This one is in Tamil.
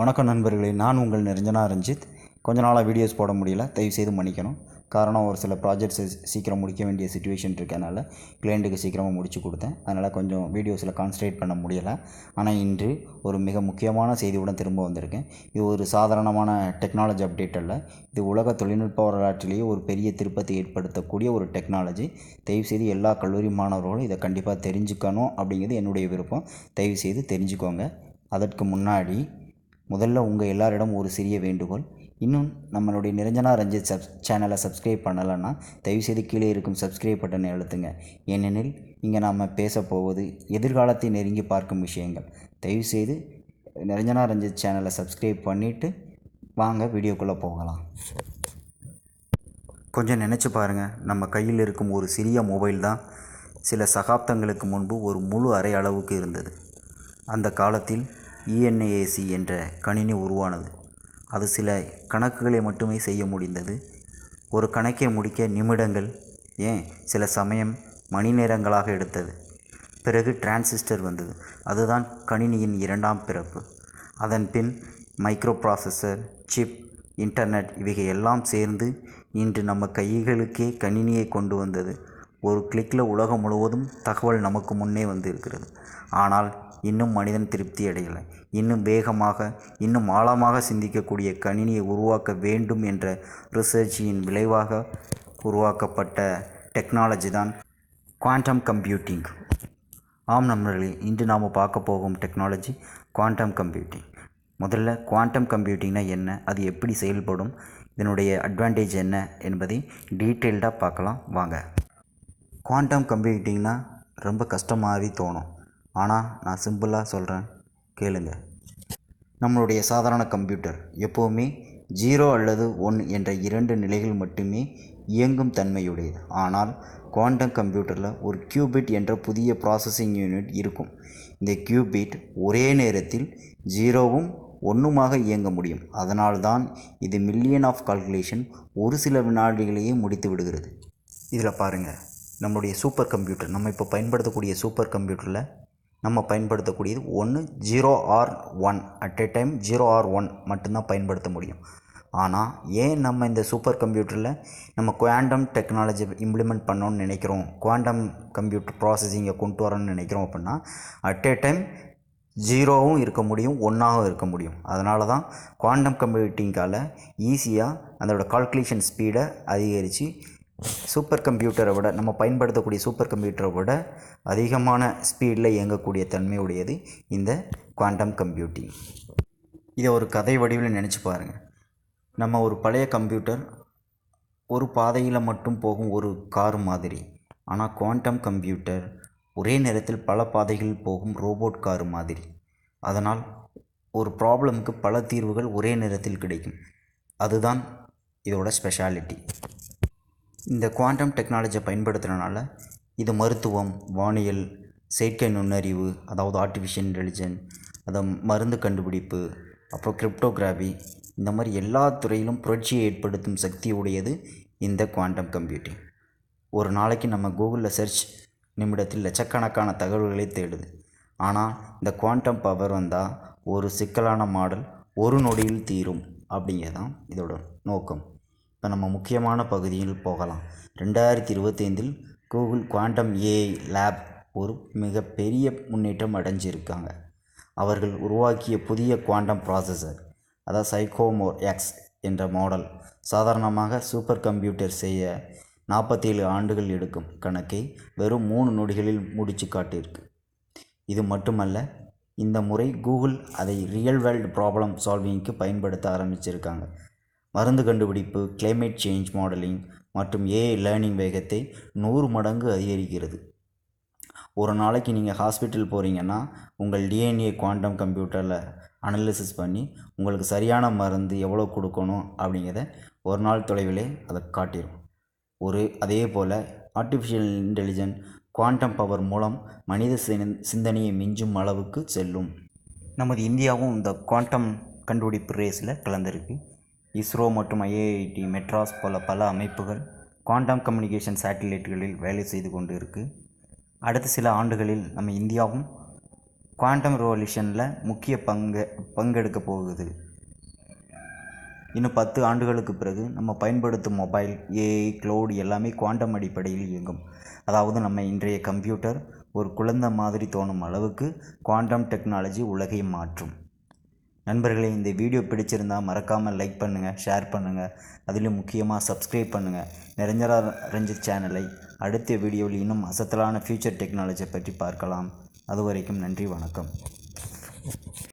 வணக்கம் நண்பர்களே நான் உங்கள் நிரஞ்சனா ரஞ்சித். கொஞ்ச நாளாக வீடியோஸ் போட முடியல தயவுசெய்து மன்னிக்கணும். காரணம் ஒரு சில ப்ராஜெக்ட்ஸ் சீக்கிரம் முடிக்க வேண்டிய சுச்சுவேஷன் இருக்கனால கிளைண்ட்டுக்கு சீக்கிரமாக முடிச்சு கொடுத்தேன். அதனால் கொஞ்சம் வீடியோஸில் கான்சன்ட்ரேட் பண்ண முடியலை. ஆனால் இன்று ஒரு மிக முக்கியமான செய்தியுடன் திரும்ப வந்திருக்கேன். இது ஒரு சாதாரணமான டெக்னாலஜி அப்டேட் அல்ல. இது உலக தொழில்நுட்ப வரலாற்றிலேயே ஒரு பெரிய திருப்பத்தை ஏற்படுத்தக்கூடிய ஒரு டெக்னாலஜி தயவுசெய்து எல்லா கல்லூரி மாணவர்களும் இதை கண்டிப்பாக தெரிஞ்சுக்கணும் அப்படிங்கிறது என்னுடைய விருப்பம். தயவுசெய்து தெரிஞ்சுக்கோங்க. அதற்கு முன்னாடி முதல்ல உங்கள் எல்லாரிடம் ஒரு சிறிய வேண்டுகோள். இன்னும் நம்மளுடைய நிரஞ்சனா ரஞ்சித் சப் சேனலை சப்ஸ்கிரைப் பண்ணலைன்னா தயவுசெய்து கீழே இருக்கும் சப்ஸ்கிரைப் பட்டனை அழுத்துங்க. ஏனெனில் இங்கே நாம் பேச போவது எதிர்காலத்தை நெருங்கி பார்க்கும் விஷயங்கள். தயவுசெய்து நிரஞ்சனா ரஞ்சித் சேனலை சப்ஸ்கிரைப் பண்ணிவிட்டு வாங்க வீடியோக்குள்ளே போகலாம். கொஞ்சம் நினச்சி பாருங்கள் நம்ம கையில் இருக்கும் ஒரு சிறிய மொபைல் தான் சில சகாப்தங்களுக்கு முன்பு ஒரு முழு அறை அளவுக்கு இருந்தது. அந்த காலத்தில் இஎன்ஏஏசி என்ற கணினி உருவானது. அது சில கணக்குகளை மட்டுமே செய்ய முடிந்தது. ஒரு கணக்கை முடிக்க நிமிடங்கள் ஏன்? சில சமயம் மணி நேரங்களாக எடுத்தது. பிறகு டிரான்சிஸ்டர் வந்தது. அதுதான் கணினியின் இரண்டாம் பிறப்பு. அதன் பின் மைக்ரோ ப்ராசஸர் சிப் இன்டர்நெட் இவைகள் எல்லாம் சேர்ந்து இன்று நம்ம கைகளுக்கே கணினியை கொண்டு வந்தது. ஒரு கிளிக்கில் உலகம் முழுவதும் தகவல் நமக்கு முன்னே வந்து இருக்கிறது ஆனால் இன்னும் மனிதன் திருப்தி அடையலை. இன்னும் வேகமாக இன்னும் ஆழமாக சிந்திக்கக்கூடிய கணினியை உருவாக்க வேண்டும் என்ற ரிசர்ச்சியின் விளைவாக உருவாக்கப்பட்ட டெக்னாலஜி தான் குவாண்டம் கம்ப்யூட்டிங் ஆம் நண்பர்களே இன்று நாம் பார்க்க போகும் டெக்னாலஜி குவாண்டம் கம்ப்யூட்டிங் முதல்ல குவாண்டம் கம்ப்யூட்டிங்னா என்ன அது எப்படி செயல்படும் இதனுடைய அட்வான்டேஜ் என்ன என்பதை டீட்டெயில்டாக பார்க்கலாம். வாங்க. குவாண்டம் கம்ப்யூட்டிங்னா ரொம்ப கஷ்டமாகவே தோணும். ஆனால் நான் சிம்பிளாக சொல்கிறேன் கேளுங்க. நம்மளுடைய சாதாரண கம்ப்யூட்டர் எப்போவுமே ஜீரோ அல்லது ஒன் என்ற இரண்டு நிலைகள் மட்டுமே இயங்கும் தன்மையுடையது. ஆனால் குவாண்டம் கம்ப்யூட்டரில் ஒரு கியூபிட் என்ற புதிய ப்ராசஸிங் யூனிட் இருக்கும். இந்த கியூபிட் ஒரே நேரத்தில் ஜீரோவும் ஒன்றுமாக இயங்க முடியும். அதனால்தான் இது மில்லியன் ஆஃப் கால்குலேஷன் ஒரு சில வினாடிகளையே முடித்து விடுகிறது. இதில் பாருங்கள் நம்மளுடைய சூப்பர் கம்ப்யூட்டர் நம்ம இப்போ பயன்படுத்தக்கூடிய சூப்பர் கம்ப்யூட்டரில் நம்ம பயன்படுத்தக்கூடியது ஒன்று zero or one at a time zero or one மட்டும்தான் பயன்படுத்த முடியும். ஆனால் ஏன் நம்ம இந்த சூப்பர் கம்ப்யூட்டரில் நம்ம குவாண்டம் டெக்னாலஜி இம்ப்ளிமெண்ட் பண்ணோன்னு நினைக்கிறோம்? குவாண்டம் கம்ப்யூட்டர் ப்ராசஸிங்கை கொண்டு வரணும்னு நினைக்கிறோம் அப்படின்னா அட் எ டைம் ஜீரோவும் இருக்க முடியும் ஒன்றாகவும் இருக்க முடியும். அதனால தான் குவாண்டம் கம்ப்யூட்டிங்கால் ஈஸியாக அதோடய கால்குலேஷன் ஸ்பீடை அதிகரித்து சூப்பர் கம்ப்யூட்டரை விட நம்ம பயன்படுத்தக்கூடிய சூப்பர் கம்ப்யூட்டரை விட அதிகமான ஸ்பீடில் இயங்கக்கூடிய தன்மையுடையது இந்த குவாண்டம் கம்ப்யூட்டிங். இதை ஒரு கதை வடிவில் நினச்சி பாருங்கள் நம்ம ஒரு பழைய கம்ப்யூட்டர் ஒரு பாதையில் மட்டும் போகும் ஒரு கார் மாதிரி. ஆனால் குவாண்டம் கம்ப்யூட்டர் ஒரே நேரத்தில் பல பாதைகளில் போகும் ரோபோட் கார் மாதிரி. அதனால் ஒரு ப்ராப்ளமுக்கு பல தீர்வுகள் ஒரே நேரத்தில் கிடைக்கும். அதுதான் இதோட ஸ்பெஷாலிட்டி. இந்த குவாண்டம் டெக்னாலஜியை பயன்படுத்துகிறனால இது மருத்துவம் வானியல் செயற்கை நுண்ணறிவு அதாவது ஆர்டிஃபிஷியல் இன்டெலிஜென்ட் அதை மருந்து கண்டுபிடிப்பு அப்புறம் கிரிப்டோகிராஃபி இந்த மாதிரி எல்லா துறையிலும் புரட்சியை ஏற்படுத்தும் சக்தி உடையது இந்த குவாண்டம் கம்ப்யூட்டிங். ஒரு நாளைக்கு நம்ம கூகுளில் சர்ச் நிமிடத்தில் லட்சக்கணக்கான தகவல்களை தேடுது. ஆனால் இந்த குவாண்டம் பவர் வந்தால் ஒரு சிக்கலான மாடல் ஒரு நொடியில் தீரும் அப்படிங்கிறது தான் இதோட நோக்கம். இப்போ நம்ம முக்கியமான பகுதியில் போகலாம். ரெண்டாயிரத்தி இருபத்தைந்தில் கூகுள் குவாண்டம் ஏஐ லேப் ஒரு மிகப்பெரிய முன்னேற்றம் அடைஞ்சிருக்காங்க. அவர்கள் உருவாக்கிய புதிய குவாண்டம் ப்ராசஸர் அதாவது சைக்கோமோர் எக்ஸ் என்ற மாடல் சாதாரணமாக சூப்பர் கம்ப்யூட்டர் செய்ய நாற்பத்தேழு ஆண்டுகள் எடுக்கும் கணக்கை வெறும் மூணு நொடிகளில் முடிச்சு காட்டியிருக்கு. இது மட்டுமல்ல இந்த முறை கூகுள் அதை ரியல் வேர்ல்டு ப்ராப்ளம் சால்விங்க்கு பயன்படுத்த ஆரம்பிச்சிருக்காங்க. மருந்து கண்டுபிடிப்பு கிளைமேட் சேஞ்ச் மாடலிங் மற்றும் ஏஐ லேர்னிங் வேகத்தை நூறு மடங்கு அதிகரிக்கிறது. ஒரு நாளைக்கு நீங்கள் ஹாஸ்பிட்டல் போகிறீங்கன்னா உங்கள் டிஎன்ஏ குவாண்டம் கம்ப்யூட்டரில் அனலிசிஸ் பண்ணி உங்களுக்கு சரியான மருந்து எவ்வளோ கொடுக்கணும் அப்படிங்கிறத ஒரு நாள் தொலைவிலே அதை காட்டிடும் ஒரு அதே போல் ஆர்டிஃபிஷியல் இன்டெலிஜென்ட் குவாண்டம் பவர் மூலம் மனித சிந்தனையை மிஞ்சும் அளவுக்கு செல்லும். நமது இந்தியாவும் இந்த குவாண்டம் கண்டுபிடிப்பு ரேஸில் கலந்திருக்கு. இஸ்ரோ மற்றும் ஐஐடி மெட்ராஸ் போல பல அமைப்புகள் குவாண்டம் கம்யூனிகேஷன் சேட்டிலைட்டுகளில் வேலை செய்து கொண்டு இருக்குது அடுத்த சில ஆண்டுகளில் நம்ம இந்தியாவும் குவாண்டம் ரெவல்யூஷனில் முக்கிய பங்கு பங்கெடுக்க போகுது. இன்னும் பத்து ஆண்டுகளுக்கு பிறகு நம்ம பயன்படுத்தும் மொபைல் ஏஐ க்ளோடு எல்லாமே குவாண்டம் அடிப்படையில் இயங்கும். அதாவது நம்ம இன்றைய கம்ப்யூட்டர் ஒரு குழந்தை மாதிரி தோணும் அளவுக்கு குவாண்டம் டெக்னாலஜி உலகை மாற்றும். நண்பர்களே இந்த வீடியோ பிடிச்சிருந்தா மறக்காமல் லைக் பண்ணுங்கள் ஷேர் பண்ணுங்கள் அதிலும் முக்கியமாக சப்ஸ்கிரைப் பண்ணுங்கள் நிரஞ்சரா ரஞ்சித் சேனலை அடுத்த வீடியோவில் இன்னும் அசத்தலான ஃபியூச்சர் டெக்னாலஜியை பற்றி பார்க்கலாம். அதுவரைக்கும் நன்றி வணக்கம்.